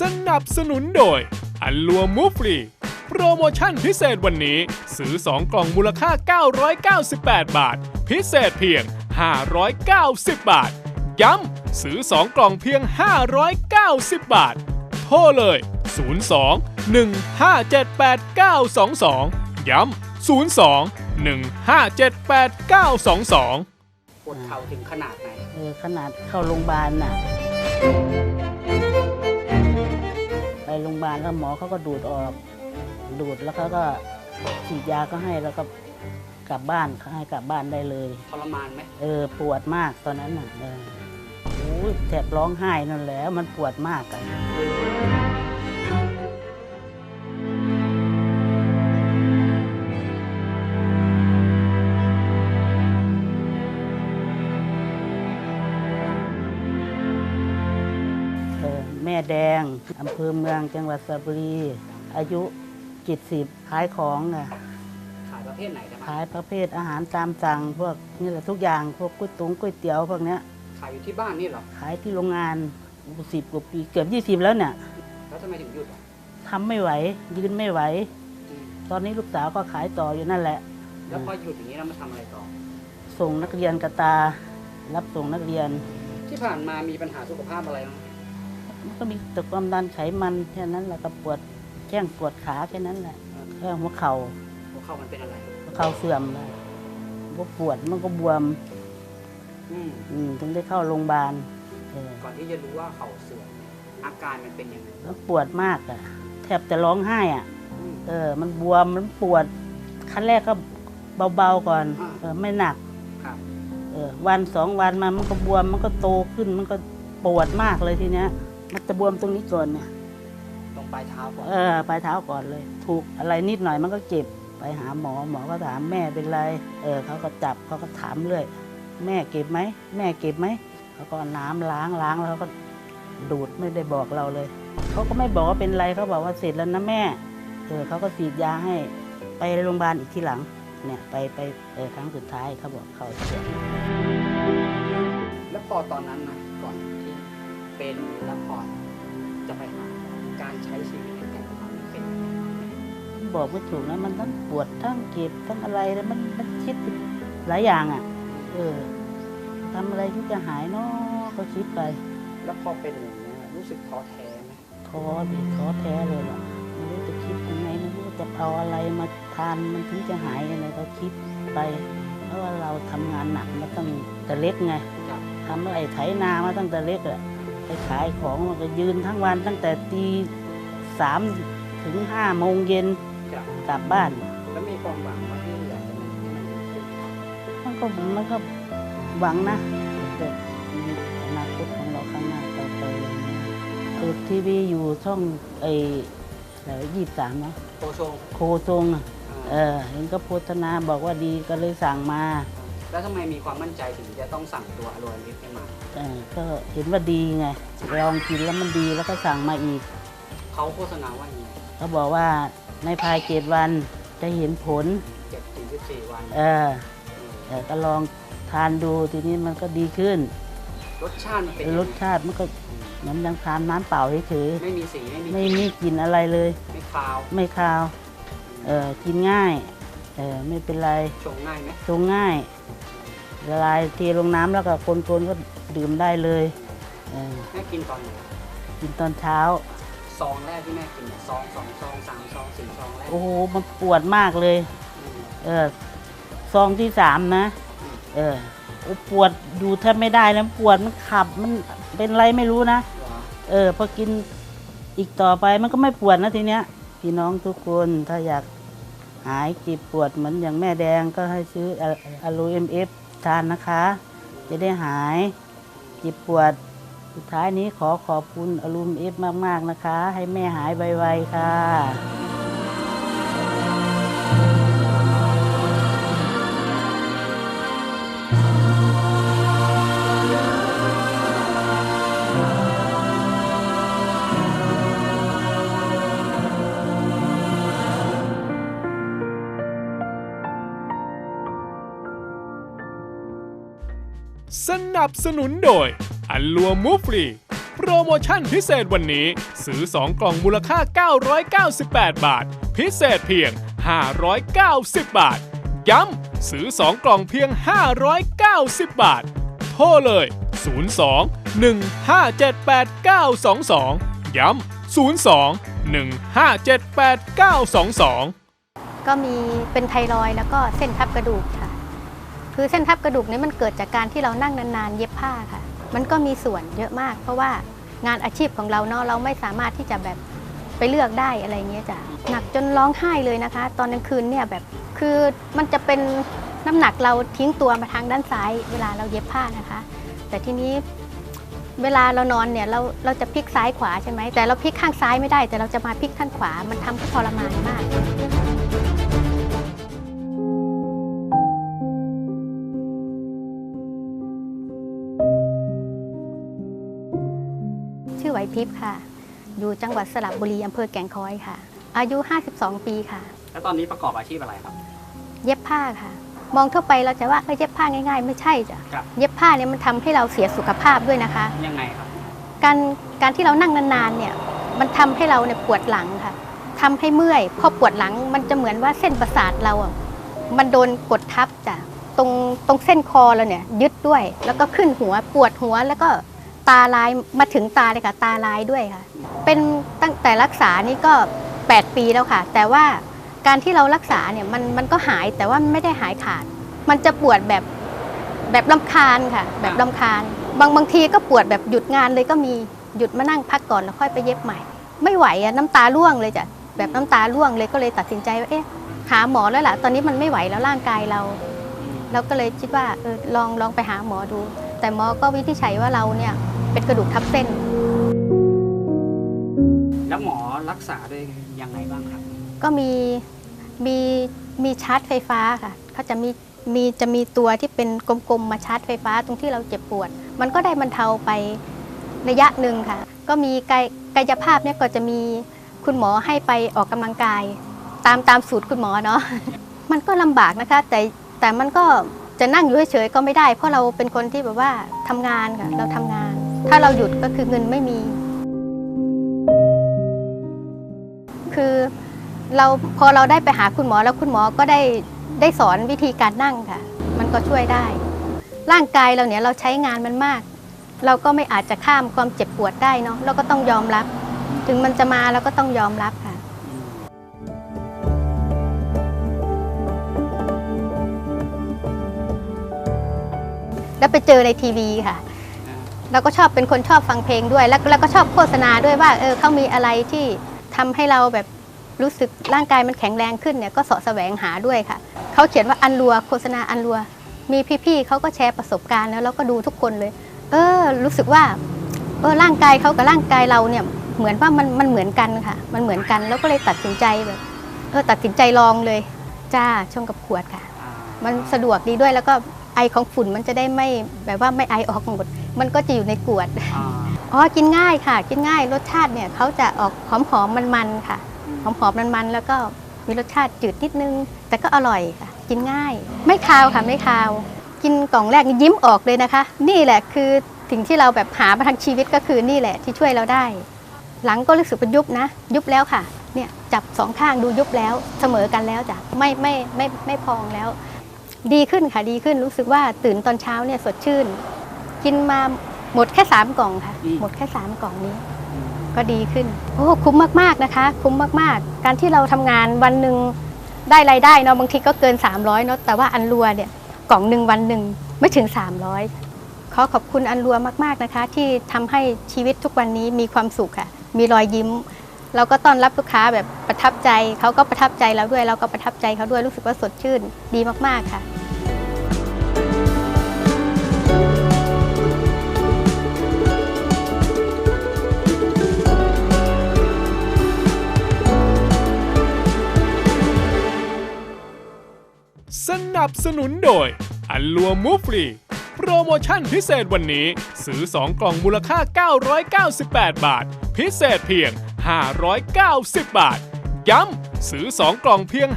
สนับสนุนโดย อันลัวมูฟรีโปรโมชั่นพิเศษวันนี้ ซื้อ 2 กล่องมูลค่า 998 บาท พิเศษเพียง 590 บาท ย้ำ ซื้อ 2 กล่องเพียง 590 บาท โทรเลย 02 1578922 ย้ำ 02 1578922ปวดเข่าถึงขนาดไหน เออขนาดเข้าโรงพยาบาลน่ะไป โรงพยาบาลแล้วหมอเขาก็ดูดออกดูดแล้วเขาก็ฉีดยาก็ให้แล้วก็กลับบ้านเขาให้กลับบ้านได้เลย ทรมานไหมเออปวดมากตอนนั้นน่ะเออโอ้ยแทบร้องไห้นั่นแหละมันปวดมากอะ แม่แดง อำเภอเมืองจังหวัดสระบุรี อายุจิตสิบขายของอะขายประเภทไหนได้บ้างขายประเภทอาหารตามสั่งพวกนี่แหละทุกอย่างพวกก๋วยตงก๋วยเตี๋ยวพวกเนี้ยขายอยู่ที่บ้านนี่เหรอขายที่โรงงานสิบกว่าปีเกือบยี่สิบแล้วเนี่ยแล้วทำไมถึงหยุดอะทำไม่ไหว ยืนไม่ไหวอืมตอนนี้ลูกสาวก็ขายต่ออยู่นั่นแหละ แล้วพอหยุดอย่างนี้เรามาทำอะไรต่อ ส่งนักเรียนกระตา รับส่งนักเรียน ที่ผ่านมามีปัญหาสุขภาพอะไรบ้างมัน ก็มีแต่ความดันไขมันแค่นั้นแหละก็ปวดแข้งปวดขาแค่นั้นแหละแค่หัวเข่าหัวเข่ามันเป็นอะไรหัวเข่าเสื่อมเลยก็ปวดมันก็บวมอืมอืมถึงได้เข้าโรงพยาบาลเออก่อนที่จะรู้ว่าเข่าเสื่อมเนี่ยอาการมันเป็นยังไงแล้วปวดมากอะแทบจะร้องไห้อะอืมเออ มันบวมมันปวดขั้นแรกก็เบาๆก่อนอ่าเออไม่หนักครับเออวันสองวันมามันก็บวมมันก็โตขึ้นมันก็ปวดมากเลยทีเนี้ย มันจะบวมตรงนี้ก่อนเนี่ยตรงปลายเท้าก่อนเออปลายเท้าก่อนเลย ถูกอะไรนิดหน่อยมันก็เจ็บไปหาหมอหมอก็ถามแม่เป็นไร เออเขาก็จับเขาก็ถามเรื่อยแม่เก็บไหมแม่เก็บไหมเขาก็เอาน้ำล้างล้างแล้วเขาก็ดูดไม่ได้บอกเราเลยเขาก็ไม่บอกว่าเป็นไรเขาบอกว่าเสร็จแล้วนะแม่ เออเขาก็ฉีดยาให้ไปโรงพยาบาลอีกทีหลังเนี่ยไปไปเออครั้งสุดท้ายเขาบอกเขาเสียแล้วพอตอนนั้นนะก่อนที่ เป็นแล้วพอจะไปหาการใช้ชีวิตในแต่ละวันเป็นยังไงบ้างไหมบอกไม่ถูกนะมันทั้งปวดทั้งเจ็บทั้งอะไรแล้วมันมันคิดหลายอย่างอะ เออทำอะไรที่จะหายเนาะก็คิดไป แล้วพอเป็นอย่างนี้ยรู้สึกท้อแท้ไหมท้อดิท้อแท้เลยล่ะไม่รู้จะคิดยังไงไม่รู้จะเอาอะไรมาทานมันถึงจะหายอะไรก็คิดไป เพราะว่าเราทำงานหนักมาตั้งแต่เล็กไงครับทำอะไรไถนามาตั้งแต่เล็กอะ ไปขายของมันก็ยืนทั้งวันตั้งแต่ตีสามถึงห้าโมงเย็นครับกลับบ้าน แล้วมีความหวังว่าที่อยากจะให้มันดีขึ้นมันก็มันก็หวังนะแต่มีอนาคตของเราข้างหน้าต่อไปอะไรเงี้ยเปิดทีวีอยู่ช่องไอ้อะไรยี่สามเนาะโคชงโคทรงอะอ่าเออเห็นก็โพธนาบอกว่าดีก็เลยสั่งมา แล้วทำไมมีความมั่นใจถึงจะต้องสั่งตัวอโรลิฟให้มาเออก็เห็นว่าดีไงลองกินแล้วมันดีแล้วก็สั่งมาอีก เขาโฆษณาว่าอย่างไงเขาบอกว่าในภายเจ็ดวันจะเห็นผลเจ็ดถึงสิบสี่วันเออเออก็ลองทานดูทีนี้มันก็ดีขึ้น รสชาติมันเป็นยังรไงสชาติมันก็เหมือนยังทานน้ำเปล่าเฉยไม่มีสีไม่มีๆไม่มีกลิ่นอะไรเลย ไม่คาว ไม่คาว เออกินง่าย เออไม่เป็นไรชงง่ายไหมชงง่ายละลายเทลงน้ำแล้วก็คนๆก็ดื่มได้เลยเออแม่กินตอนไหนกินตอนเช้าซองแรกที่แม่กินเนี่ยซองสองซองสามซองสี่ซองแรกโอ้โหมันปวดมากเลย อืมเออซองที่สามนะ เออโอ้ปวดอยู่แทบไม่ได้แล้วปวดมันขับมันเป็นไรไม่รู้นะ เหรอเออพอกินอีกต่อไปมันก็ไม่ปวดนะทีเนี้ยพี่น้องทุกคนถ้าอยาก หายเจ็บปวดเหมือนอย่างแม่แดงก็ให้ซื้ออะลูเอ็มเอฟทานนะคะ จะได้หายเจ็บปวด สุดท้ายนี้ขอขอบคุณอลูเอ็มเอฟมาก ๆ นะคะ ให้แม่หายไวๆค่ะ นับสนุนโดย อันลัวมูฟรีโปรโปรโมชั่นพิเศษวันนี้ ซื้อ 2 กล่องมูลค่า 998 บาท พิเศษเพียง 590 บาท ย้ำ ซื้อ 2 กล่องเพียง 590 บาท โทรเลย 02 1578922 ย้ำ 02 1578922 ก็มีเป็นไทรอยแล้วก็เส้นทับกระดูกค่ะ คือเส้นทับกระดูกนี้มันเกิดจากการที่เรานั่งนานๆ เย็บผ้าค่ะ มันก็มีส่วนเยอะมาก เพราะว่างานอาชีพของเราเนาะเราไม่สามารถที่จะแบบไปเลือกได้อะไรเงี้ยจ้ะหนักจนร้องไห้เลยนะคะ ตอนกลางคืนเนี่ยแบบคือมันจะเป็นน้ำหนักเราทิ้งตัวมาทางด้านซ้าย เวลาเราเย็บผ้านะคะ แต่ทีนี้เวลาเรานอนเนี่ยเราเราจะพลิกซ้ายขวาใช่ไหมแต่เราพลิกข้างซ้ายไม่ได้ แต่เราจะมาพลิกข้างขวามันทำให้ทรมานมาก ไหวพริบค่ะ อยู่จังหวัดสระบุรีอำเภอแก่งคอยค่ะ อายุ 52 ปีค่ะ แล้วตอนนี้ประกอบอาชีพอะไรครับ เย็บผ้าค่ะ มองทั่วไปเราจะว่าเอ้ยเย็บผ้าง่าย ๆ ไม่ใช่จ้ะครับ เย็บผ้าเนี่ยมันทำให้เราเสียสุขภาพด้วยนะคะ ยังไงครับ การการที่เรานั่งนานๆเนี่ยมันทำให้เราเนี่ยปวดหลังค่ะทำให้เมื่อยพอปวดหลังมันจะเหมือนว่าเส้นประสาทเราอะมันโดนกดทับจ้ะตรงตรงเส้นคอเราเนี่ยยึดด้วย แล้วก็ขึ้นหัวปวดหัวแล้วก็ ตาลายมาถึงตาเลยค่ะ ตาลายด้วยค่ะ เป็นตั้งแต่รักษานี่ก็ 8 ปีแล้วค่ะ แต่ว่าการที่เรารักษาเนี่ยมันมันก็หายแต่ว่าไม่ได้หายขาด มันจะปวดแบบแบบลำคาญค่ะ แบบลำคาญ บางบางทีก็ปวดแบบหยุดงานเลยก็มีหยุดมานั่งพักก่อนแล้วค่อยไปเย็บใหม่ ไม่ไหวอะน้ำตาร่วงเลยจ้ะแบบน้ำตาร่วงเลยก็เลยตัดสินใจว่าเอ๊ะหาหมอแล้วล่ะ ตอนนี้มันไม่ไหวแล้วร่างกายเราเราก็เลยคิดว่าเออลองลองไปหาหมอดู แต่หมอก็วินิจฉัยว่าเราเนี่ย เป็นกระดูกทับเส้น แล้วหมอรักษาด้วยยังไงบ้างครับ ก็มีมีมีชาร์จไฟฟ้าค่ะเขาจะมีมีจะมีตัวที่เป็นกลมๆมาชาร์จไฟฟ้าตรงที่เราเจ็บปวด มันก็ได้บรรเทาไประยะหนึ่งค่ะ ก็มีกายกายภาพเนี่ยก็จะมีคุณหมอให้ไปออกกำลังกาย ตามตามสูตรคุณหมอเนาะมันก็ลำบากนะคะ แต่แต่มันก็จะนั่งอยู่เฉยๆก็ไม่ได้ เพราะเราเป็นคนที่แบบว่าทำงานค่ะเราทำงาน ถ้าเราหยุดก็คือเงินไม่มี คือเราพอเราได้ไปหาคุณหมอแล้วคุณหมอก็ได้ได้สอนวิธีการนั่งค่ะ มันก็ช่วยได้ ร่างกายเราเนี่ยเราใช้งานมันมาก เราก็ไม่อาจจะข้ามความเจ็บปวดได้เนาะเราก็ต้องยอมรับ ถึงมันจะมาเราก็ต้องยอมรับค่ะแล้วไปเจอในทีวีค่ะ เราก็ชอบเป็นคนชอบฟังเพลงด้วย แล้วแล้วก็ชอบโฆษณาด้วยว่าเออเขามีอะไรที่ทำให้เราแบบรู้สึกร่างกายมันแข็งแรงขึ้นเนี่ยก็สาะแสวงหาด้วยค่ะเขาเขียนว่าอันรัวโฆษณาอันรัว มีพี่ๆเขาก็แชร์ประสบการณ์แล้วเราก็ดูทุกคนเลย เออ รู้สึกว่าเออร่างกายเขากับร่างกายเราเนี่ยเหมือนว่ามันมันเหมือนกันค่ะ มันเหมือนกันแล้วก็เลยตัดสินใจแบบเออตัดสินใจลองเลย จ้าช่องกับขวดค่ะ มันสะดวกดีด้วยแล้วก็ ไอของฝุ่นมันจะได้ไม่แบบว่าไม่ไอออกหมด มันก็จะอยู่ในขวดอ่าอ๋อ กินง่ายค่ะ กินง่าย รสชาติเนี่ยเขาจะออกหอมหอมมันมันๆค่ะ หอมหอมมันมันๆแล้วก็มีรสชาติจืดนิดนึง แต่ก็อร่อยค่ะ กินง่าย ไม่คาวค่ะ ไม่คาว กินกล่องแรกนี่ยิ้มออกเลยนะคะ นี่แหละคือสิ่งที่เราแบบหามาทั้งชีวิตก็คือนี่แหละที่ช่วยเราได้ หลังก็รู้สึกเป็นยุบนะ ยุบแล้วค่ะ เนี่ยจับสองข้างดูยุบแล้วเสมอกันแล้วจ้ะ ไม่ไม่ไม่ไม่พองแล้ว ดีขึ้นค่ะดีขึ้นรู้สึกว่าตื่นตอนเช้าเนี่ยสดชื่น กินมาหมดแค่สามกล่องค่ะ หมดแค่สามกล่องนี้ ก็ดีขึ้นโอ้คุ้มมากๆนะคะ คุ้มมากๆ การที่เราทำงานวันหนึ่งได้รายได้เนาะบางทีก็เกิน 300เนาะแต่ว่าอันรัวเนี่ยกล่องหนึ่งวันหนึ่งไม่ถึง 300 ขอขอบคุณอันรัวมากๆนะคะ ที่ทำให้ชีวิตทุกวันนี้มีความสุขค่ะ มีรอยยิ้ม เราก็ต้อนรับลูกค้าแบบประทับใจเขาก็ประทับใจเราด้วย เราก็ประทับใจเขาด้วยรู้สึกว่าสดชื่นดีมากๆค่ะ สนับสนุนโดย อันลัวมูฟรีโปรโมชั่นพิเศษวันนี้ ซื้อ 2 กล่องมูลค่า 998 บาท พิเศษเพียง 590 บาท ย้ำซื้อ 2 กล่องเพียง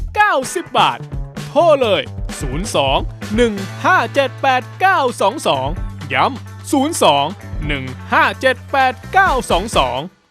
590 บาท โทรเลย 02 1578922 ย้ำ02 1578 922